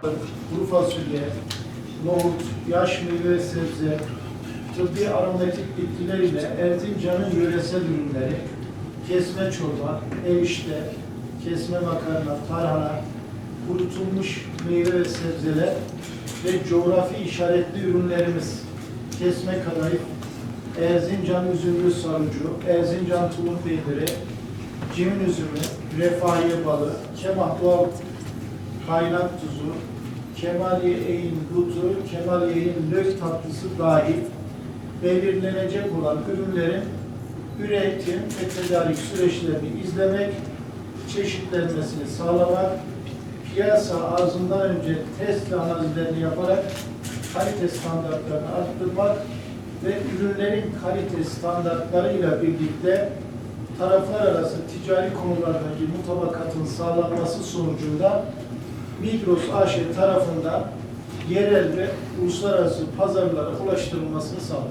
kuru fasulye, nohut, yaş meyve ve sebze, tıbbi aromatik bitkiler ile Erzincan'ın yöresel ürünleri, kesme çorba, erişte, kesme makarna, tarhana, kurutulmuş meyve ve sebzeler ve coğrafi işaretli ürünlerimiz, kesme kadayıf, Erzincan üzümlü sarıcu, Erzincan tulum peyniri, cimin üzümü, refahiye balı, kemah doğal kaynak tuzu, Kemaliye Eğin dutu, Kemaliye Eğin lök tatlısı dahil belirlenecek olan ürünlerin üretim ve tedarik süreçlerini izlemek, çeşitlenmesini sağlamak, piyasa arzından önce test ve analizlerini yaparak kalite standartlarını arttırmak ve ürünlerin kalite standartlarıyla birlikte taraflar arası ticari konulardaki mutabakatın sağlanması sonucunda Migros AŞ tarafından yerel ve uluslararası pazarlara ulaştırılmasını sağlamak.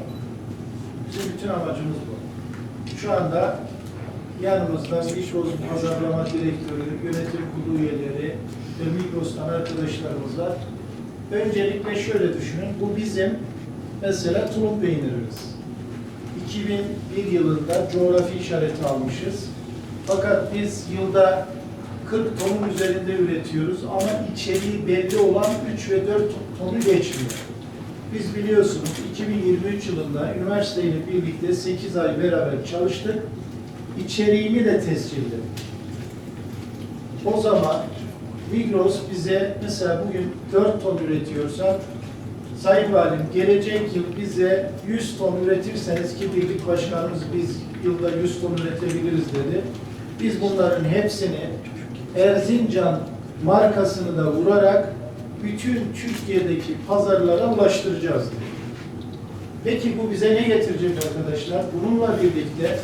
Bizim bütün amacımız bu. Şu anda yanımızda Migros'un pazarlama direktörü, yönetim kurulu üyeleri ve Migros'tan arkadaşlarımız var. Öncelikle şöyle düşünün, bu bizim mesela tulum peynirimiz. 2001 yılında coğrafi işareti almışız. Fakat biz yılda 40 tonun üzerinde üretiyoruz ama içeriği belli olan 3 ve 4 tonu geçmiyor. Biz biliyorsunuz 2023 yılında üniversiteyle birlikte 8 ay beraber çalıştık. İçeriğini de tescilledik. O zaman Migros bize mesela bugün 4 ton üretiyorsa Sayın Valim gelecek yıl bize 100 ton üretirseniz ki birlik başkanımız biz yılda 100 ton üretebiliriz dedi. Biz bunların hepsini Erzincan markasını da vurarak bütün Türkiye'deki pazarlara ulaştıracağız. Peki bu bize ne getirecek arkadaşlar? Bununla birlikte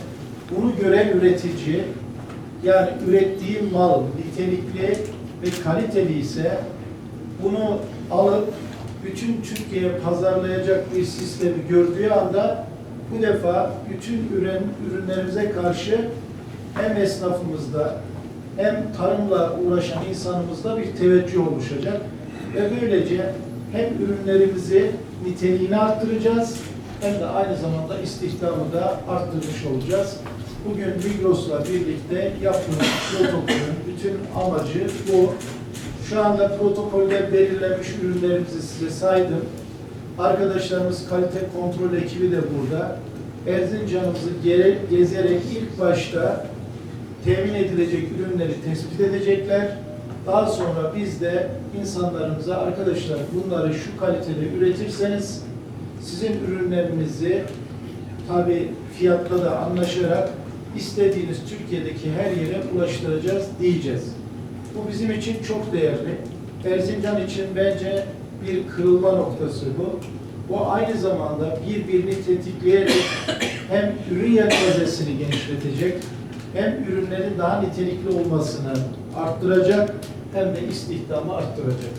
bunu gören üretici yani ürettiği mal nitelikli ve kaliteli ise bunu alıp bütün Türkiye'ye pazarlayacak bir sistemi gördüğü anda bu defa bütün ürün, ürünlerimize karşı hem esnafımızda hem tarımla uğraşan insanımızda bir teveccüh oluşacak ve böylece hem ürünlerimizi niteliğini arttıracağız hem de aynı zamanda istihdamı da arttırmış olacağız. Bugün Migros'la birlikte yaptığımız protokolün bütün amacı bu. Şu anda protokolde belirlenmiş ürünlerimizi size saydım. Arkadaşlarımız kalite kontrol ekibi de burada. Erzincan'ımızı gezerek ilk başta temin edilecek ürünleri tespit edecekler. Daha sonra biz de insanlarımıza arkadaşlar bunları şu kalitede üretirseniz sizin ürünlerinizi tabi fiyatta da anlaşarak istediğiniz Türkiye'deki her yere ulaştıracağız diyeceğiz. Bu bizim için çok değerli. Erzincan için bence bir kırılma noktası bu. Bu aynı zamanda birbirini tetikleyerek hem ürün yelpazesini genişletecek, hem ürünlerin daha nitelikli olmasını arttıracak, hem de istihdamı arttıracak.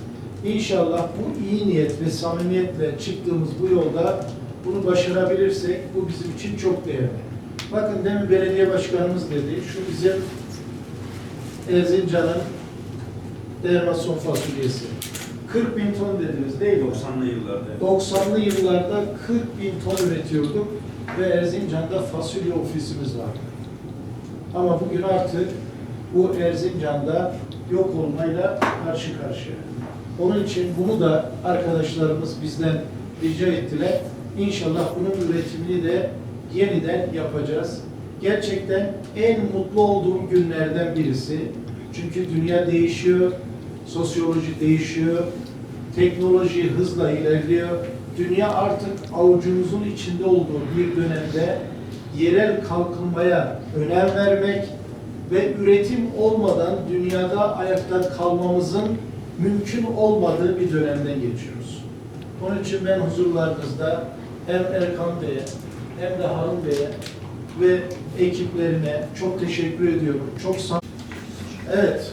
İnşallah bu iyi niyet ve samimiyetle çıktığımız bu yolda bunu başarabilirsek bu bizim için çok değerli. Bakın demin belediye başkanımız dedi, şu bizim Erzincan'ın dermason fasulyesi. 40 bin ton dediniz değil mi? 90'lı yıllarda. 90'lı yıllarda 40 bin ton üretiyorduk ve Erzincan'da fasulye ofisimiz vardı. Ama bugün artık bu Erzincan'da yok olmayla karşı karşıya. Onun için bunu da arkadaşlarımız bizden rica ettiler. İnşallah bunun üretimini de yeniden yapacağız. Gerçekten en mutlu olduğum günlerden birisi. Çünkü dünya değişiyor, sosyoloji değişiyor, teknoloji hızla ilerliyor. Dünya artık avucumuzun içinde olduğu bir dönemde yerel kalkınmaya önem vermek ve üretim olmadan dünyada ayakta kalmamızın mümkün olmadığı bir dönemden geçiyoruz. Onun için ben huzurlarınızda hem Erkan Bey'e hem de Harun Bey'e ve ekiplerine çok teşekkür ediyorum. Çok sağ Evet,